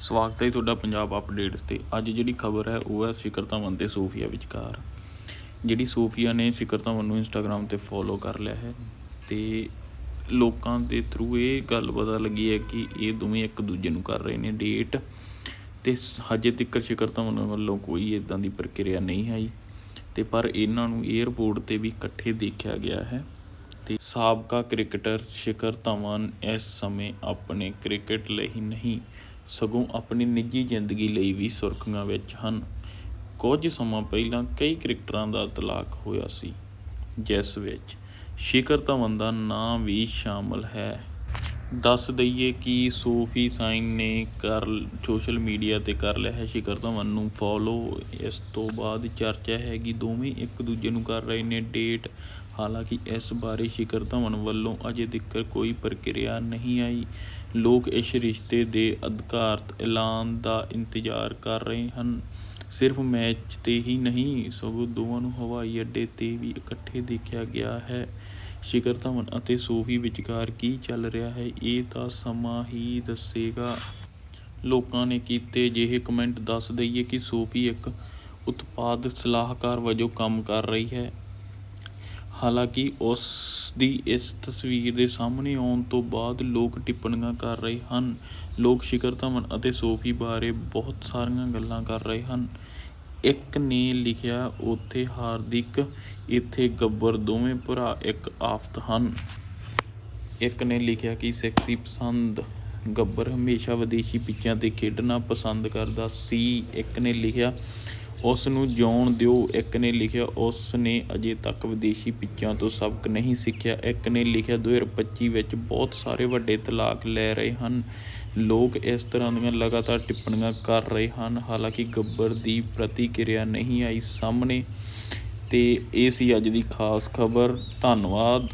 ਸਵਾਗਤ ਹੈ ਤੁਹਾਡਾ ਪੰਜਾਬ ਅਪਡੇਟਸ ਤੇ। ਅੱਜ ਜਿਹੜੀ ਖਬਰ ਹੈ, ਉਹ ਹੈ ਸਿਖਰ ਧਵਨ ਤੇ ਸੋਫੀਆ ਵਿਚਕਾਰ। ਜਿਹੜੀ ਸੋਫੀਆ ਨੇ ਸਿਖਰ ਧਵਨ ਨੂੰ ਇੰਸਟਾਗ੍ਰam ਤੇ ਫੋਲੋ ਕਰ ਲਿਆ ਹੈ ਤੇ ਲੋਕਾਂ ਦੇ ਥਰੂ ਇਹ ਗੱਲ ਪਤਾ ਲੱਗੀ ਹੈ ਕਿ ਇਹ ਦੋਵੇਂ ਇੱਕ ਦੂਜੇ ਨੂੰ ਕਰ ਰਹੇ ਨੇ ਡੇਟ ਤੇ ਹਜੇ ਤੱਕ ਸਿਖਰ ਧਵਨ ਵੱਲੋਂ ਕੋਈ ਇਦਾਂ ਦੀ ਪ੍ਰਕਿਰਿਆ ਨਹੀਂ ਆਈ। ਤੇ ਪਰ ਇਹਨਾਂ ਨੂੰ 에ਅਰਪੋਰਟ ਤੇ ਵੀ ਇਕੱਠੇ ਦੇਖਿਆ ਗਿਆ ਹੈ। ਤੇ ਸਾਬਕਾ ਕ੍ਰਿਕਟਰ ਸ਼ਿਖਰ ਧਵਨ ਇਸ ਸਮੇਂ ਆਪਣੇ ਕ੍ਰਿਕਟ ਲਈ ਨਹੀਂ ਸਗੋਂ ਆਪਣੀ ਨਿੱਜੀ ਜ਼ਿੰਦਗੀ ਲਈ ਵੀ ਸੁਰਖੀਆਂ ਵਿੱਚ ਹਨ। ਕੁਝ ਸਮਾਂ ਪਹਿਲਾਂ ਕਈ ਕ੍ਰਿਕਟਰਾਂ ਦਾ ਤਲਾਕ ਹੋਇਆ ਸੀ, ਜਿਸ ਵਿੱਚ ਸ਼ਿਖਰ ਧਵਨ ਦਾ ਨਾਂ ਵੀ ਸ਼ਾਮਲ ਹੈ। ਦੱਸ ਦਈਏ ਕਿ ਸੋਫੀ ਸਾਈਨ ਨੇ ਕਰ ਸੋਸ਼ਲ ਮੀਡੀਆ ਤੇ ਕਰ ਲਿਆ ਹੈ ਸ਼ਿਖਰ ਧਵਨ ਨੂੰ ਫੋਲੋ ਇਸ ਤੋਂ ਬਾਅਦ ਚਰਚਾ ਹੈ ਕਿ ਦੋਵੇਂ ਇੱਕ ਦੂਜੇ ਨੂੰ ਕਰ ਰਹੇ ਨੇ ਡੇਟ ਹਾਲਾਂਕਿ ਇਸ ਬਾਰੇ ਸ਼ਿਖਰ ਧਵਨ ਵੱਲੋਂ ਅਜੇ ਤੱਕ ਕੋਈ ਪ੍ਰਕਿਰਿਆ ਨਹੀਂ ਆਈ। ਲੋਕ ਇਸ ਰਿਸ਼ਤੇ ਦੇ ਅਧਿਕਾਰਤ ਐਲਾਨ ਦਾ ਇੰਤਜ਼ਾਰ ਕਰ ਰਹੇ ਹਨ। ਸਿਰਫ ਮੈਚ ਤੇ ਹੀ ਨਹੀਂ, ਸਗੋਂ ਦੋਵਾਂ ਨੂੰ ਹਵਾਈ ਅੱਡੇ ਤੇ ਵੀ ਇਕੱਠੇ ਦੇਖਿਆ ਗਿਆ ਹੈ। ਸ਼ਿਖਰ ਧਵਨ ਅਤੇ ਸੋਫੀ ਵਿਚਕਾਰ ਕੀ ਚੱਲ ਰਿਹਾ ਹੈ, ਇਹ ਤਾਂ ਸਮਾਂ ਹੀ ਦੱਸੇਗਾ। ਲੋਕਾਂ ਨੇ ਕੀਤੇ ਜਿਹੇ ਕਮੈਂਟ ਦੱਸ ਦਈਏ ਕਿ ਸੋਫੀ ਇੱਕ ਉਤਪਾਦ ਸਲਾਹਕਾਰ ਵਜੋਂ ਕੰਮ ਕਰ ਰਹੀ ਹੈ। ਹਾਲਾਂਕਿ ਉਸ ਦੀ ਇਸ ਤਸਵੀਰ ਦੇ ਸਾਹਮਣੇ ਆਉਣ ਤੋਂ ਬਾਅਦ ਲੋਕ ਟਿੱਪਣੀਆਂ ਕਰ ਰਹੇ ਹਨ। ਲੋਕ ਸ਼ਿਖਰ ਧਵਨ ਅਤੇ ਸੋਫੀ ਬਾਰੇ ਬਹੁਤ ਸਾਰੀਆਂ ਗੱਲਾਂ ਕਰ ਰਹੇ ਹਨ। ਇੱਕ ਨੇ ਲਿਖਿਆ, ਉੱਥੇ ਹਾਰਦਿਕ, ਇੱਥੇ ਗੱਬਰ ਦੋਵੇਂ ਭਰਾ ਇੱਕ ਆਫਤ ਹਨ। ਇੱਕ ਨੇ ਲਿਖਿਆ ਕਿ ਸੈਕਸੀ ਪਸੰਦ ਗੱਬਰ ਹਮੇਸ਼ਾ ਵਿਦੇਸ਼ੀ ਪਿੱਚਾਂ ਤੇ ਖੇਡਣਾ ਪਸੰਦ ਕਰਦਾ ਸੀ। ਇੱਕ ਨੇ ਲਿਖਿਆ ਉਸ ਨੂੰ ਜਿਉਣ ਦਿਓ। ਇੱਕ ਨੇ ਲਿਖਿਆ ਉਸ ਨੇ ਅਜੇ ਤੱਕ ਵਿਦੇਸ਼ੀ ਪਿੱਚਾਂ ਤੋਂ ਸਬਕ ਨਹੀਂ ਸਿੱਖਿਆ। ਇੱਕ ਨੇ ਲਿਖਿਆ 2025 ਵਿੱਚ ਬਹੁਤ ਸਾਰੇ ਵੱਡੇ ਤਲਾਕ ਲੈ ਰਹੇ ਹਨ। ਲੋਕ ਇਸ ਤਰ੍ਹਾਂ ਦੀਆਂ ਲਗਾਤਾਰ ਟਿੱਪਣੀਆਂ ਕਰ ਰਹੇ ਹਨ। ਹਾਲਾਂਕਿ ਗੱਬਰ ਦੀ ਪ੍ਰਤੀਕਿਰਿਆ ਨਹੀਂ ਆਈ ਸਾਹਮਣੇ ਤੇ ਇਹ ਸੀ ਅੱਜ ਦੀ ਖਾਸ ਖਬਰ। ਧੰਨਵਾਦ।